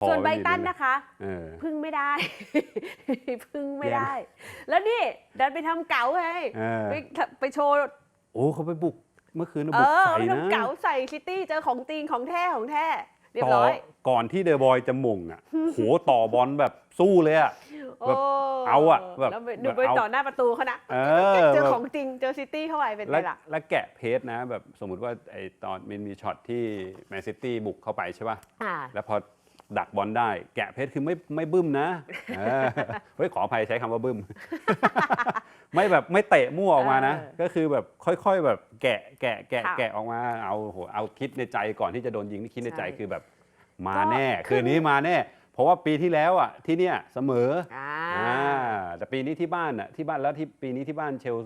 พอส่วนไบรม่มีตันลุ้เลยนะคะเออพึ่งไม่ได้ พึ่งไม่แย่ได้ แล้วนี่ ดันไปทำเก๋าไงเออไปไปโชว์ โอ้เขาไปบุกเมื่อคืนน่ะเอบุกอใส่ไปนะทำเก๋าใส่ซิตี้เจอของจริงของแท้ของแท้เรียบต่อร้อยก่อนที่เดอะบอยจะหม่งอะโหต่อบอลแบบสู้เลยอะโอ้แบบเอาอะแบบแล้วไปดูแบบไปเอาต่อหน้าประตูเขานะเออเจอแบบของจริงเจอซิตี้เข้าไปเป็นไงและล่ะและแกะเพจนะแบบสมมติว่าไอตอนมันมีช็อตที่แมนซิตี้บุกเข้าไปใช่ป่ะอ่าแล้วพอ ดักบอลได้ แกะเพชรคือไม่ไม่บึ้มนะเออเฮ้ยขออภัยใช้คำว่าบึ้ม ไม่แบบไม่เตะมั่วออกมานะเออก็คือแบบค่อย ๆ แบบแกะแกะแกะค่ะแกะออกมาเอาโหเอาคิดในใจก่อนที่จะโดนยิงนี่คิดในใจใช่คือแบบ มาก็แน่คือคืนนี้มาแน่ เพราะว่าปีที่แล้วอะที่เนี่ยเสมออ่าอ่าแต่ปีนี้ที่บ้านอะที่บ้านแล้วที่ปีนี้ที่บ้านเชล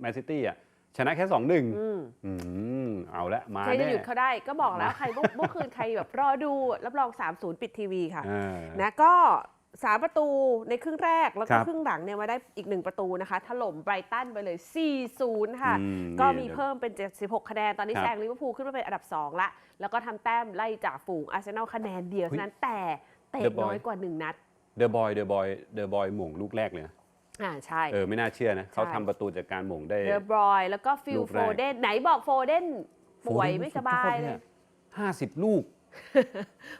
แมนซิตี้อะ ชนะแค่สองหนึ่งอืมอืมเอาละมาใครจะแน่หยุดเขาได้ก็บอกแล้วใครเมื่อเมื่อคืนใครแบบรอดูรับรอง 3-0 ปิดทีวีค่ะเออนะก็สามประตูในครึ่งแรก แล้วคก็รับครึ่งหลังเนี่ยมาได้อีกหนึ่งประตูนะคะ ถล่มไบรตันไปเลย 4-0 ค่ะอืมก็นี่มีเพิ่มเป็น 76 คะแนน ตอนนี้ครับแซงลิเวอร์พูลขึ้นมาเป็นอันดับ 2 ละ แล้วก็ทำแต้มไล่จากฝูงอาร์เซนอลคะแนนเดียวเฮ้ยเท่านั้นแต่เตะ The Boy น้อยกว่า 1 นัดเดอะบอยเดอะบอยเดอะบอยหม่งลูกแรกเลยนะ อ่าใช่ เออไม่น่าเชื่อนะเขาใช่ทำประตูจากการหม่งได้ เดอบรอย แล้วก็ฟิลลูกโฟแรกเดนไหนบอกโฟเดนป่วยโอ้โหไม่สบายเลย ห้าสิบลูก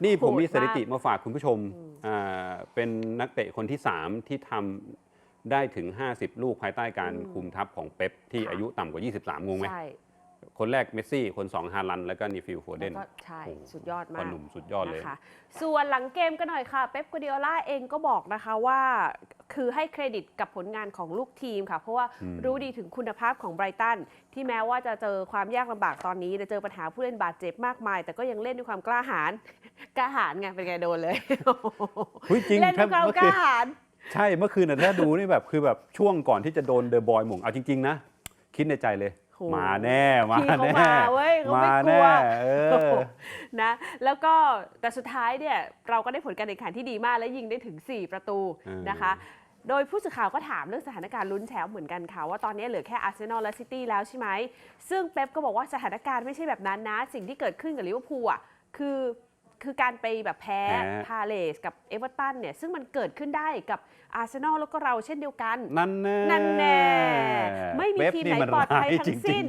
นี่ผมโหดมีสถิติมากมาฝากคุณผู้ชมอ่าเป็นนักเตะคนที่ 3 ที่ทำได้ถึง 50 ลูกภายใต้การคุมทัพของเป๊ปที่อายุต่ำกว่า 23 งงไหม ใช่ คนแรกเมสซี่ คน2ฮาลัน แล้วก็นีฟิลโฟเดแล้วนก็ใช่ โอ้โหสุดยอดพ่มาอกหนุ่มสุดยอดเลย นะคะ ส่วนหลังเกมก็หน่อยค่ะ เป๊ปกัวเดียล่าเองก็บอกนะคะว่า คือให้เครดิตกับผลงานของลูกทีมค่ะ เพราะว่าอืม รู้ดีถึงคุณภาพของไบรตัน ที่แม้ว่าจะเจอความยากลำบากตอนนี้จะเจอปัญหาผู้เล่นบาดเจ็บมากมาย แต่ก็ยังเล่นด้วยความกล้าหาญ กล้าหาญไงเป็นไงโดนเลยเฮ้ยจริงเล่นด้วยความเมื่อกคืล้านหาญ ใช่เมื่อคืนน่ะถ้าดูนี่แบบคือแบบช่วงก่อนที่จะโดนเดอะบอยหม่งเอาจริง ๆ นะ คิดในใจเลยโห มาแน่มาพี่เขาแน่มาเว้ยเขาไม่มากลัแน่วเอโอ้อโหนะแล้วก็แต่สุดท้ายเนี่ยเราก็ได้ผลการแข่งขันที่ดีมากและยิงได้ถึง 4 ประตูอืมนะคะโดยผู้สื่อข่าวก็ถามเรื่องสถานการณ์ลุ้นแชมป์เหมือนกันค่ะ ว่าตอนนี้เหลือแค่อาร์เซนอลและซิตี้แล้วใช่ไหม ซึ่งเป๊ปก็บอกว่าสถานการณ์ไม่ใช่แบบนั้นนะ สิ่งที่เกิดขึ้นกับลิเวอร์พูลอะคือ คือการไปแบบแพ้แพ้ พาเลสกับเอเวอร์ตันเนี่ยซึ่งมันเกิดขึ้นได้กับอาร์เซนอลแล้วก็เราเช่นเดียวกัน นั่นแน่นั่นแน่ไม่มีเป๊ปทีมไหนมัปลอดภัยร้าทั้จงริสิ้นง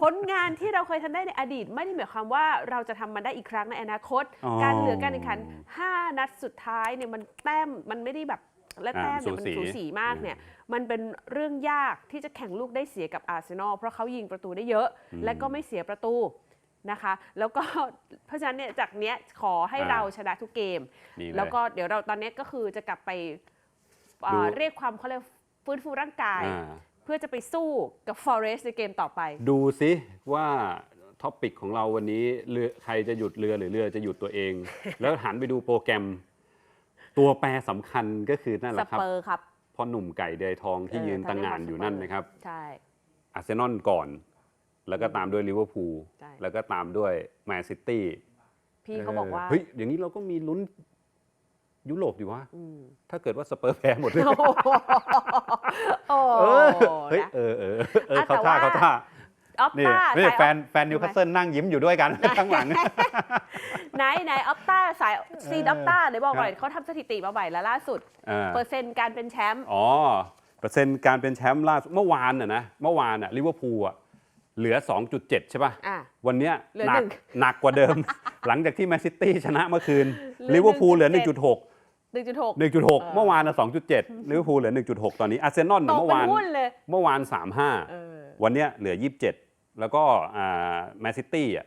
ผลงานที่เราเคยทำได้ในอดีต ไม่ได้หมายความว่าเราจะทำมันได้อีกครั้งในอนาคต อ๋อการเหลือการแข่งขัน 5 นัดสุดท้ายเนี่ยมันแต้มมันไม่ได้แบบและอ่าแต้มเนี่ยมันสูสี สูสีมากเนี่ยมันเป็นเรื่องยากที่จะแข่งลูกได้เสียกับอาร์เซนอลเพราะเขายิงประตูได้เยอะ และก็ไม่เสียประตู นะคะ แล้วก็เพราะฉะนั้นเนี่ยจากเนี้ยขอให้อ่า เราชนะทุกเกมนี่เย แล้วก็เดี๋ยวเราตอนนี้ก็คือจะกลับไปอ่าดู เรียกความเขาเรียกฟื้นฟูร่างกาย อ่าเพื่อจะไปสู้กับ Forest ในเกมต่อไป ดูสิว่าท็อปิกของเราวันนี้เรือใครจะหยุดเรือหรือเรือจะหยุดตัวเอง แล้วหันไปดูโปรแกรม ตัวแปรสำคัญก็คือนั่นแหสละครับเปอร์ครับ พ่อหนุ่มไก่เดยทองที่เออยืนตั้งถ้าเรียกงานว่าอยู่สเปอร์นั่นนะครับ ใช่ อาร์เซนอลก่อน แล้วก็ตามด้วยลิเวอร์พูลใช่ แล้วก็ตามด้วยแมนซิตี้พี่เขาบอกว่าเฮ้ยอย่างนี้เราก็มีลุ้นยุโรปดีวะอืมถ้าเกิดว่าสเปอร์แพ้หมดเลย โอ้โหโอ้เอโหอเฮ้ยนะ เออเออเอออะเขาแต่ท่าว่า เขาท่าออฟนี่ต้านี่สายแฟนแฟนนิวคาสเซิลนั่งยิ้มอยู่ด้วยกันข้างหลัง ไหนไหนออฟต้าสายซีดออฟต้าเดี๋ยวบอกหน่อยครับเขาทำสถิติมาใหม่แล้วล่าสุด อ่า เปอร์เซ็นต์การเป็นแชมป์ อ๋อเปอร์เซ็นต์การเป็นแชมป์ล่าสุดเมื่อวานน่ะนะเมื่อวานน่ะลิเวอร์พูลอะ เหลือ 2.7 ใช่ป่ะ อะ วันเนี้ยเหลือหนัหนึ่ง หนักกว่าเดิม หลังจากที่แมนซิตี้ชนะเมื่อคืนเหลือลิเวอร์พูลเหลือ1.7 1.6หนึ่งจุดหก1.6 เมื่อวานน่ะ2.7ลิเวอร์พูลเหลือ 1.6 ตอนนี้อาร์เซนอลตน่ะกเมื่อเป็นวานหุ้นเลยเมื่อวาน เอ35 อ วันเนี้ยเหลือ 27 แล้วก็แมนซิตี้อะ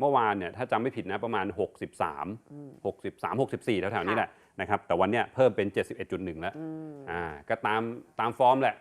เมื่อวานเนี่ยถ้าจำไม่ผิดนะประมาณ63 63 64 แถวๆนี้แหละนะครับแต่วันเนี้ยเพิ่มเป็น 71.1 แล้วอืมอ่าก็ตามตามฟอร์มแหละ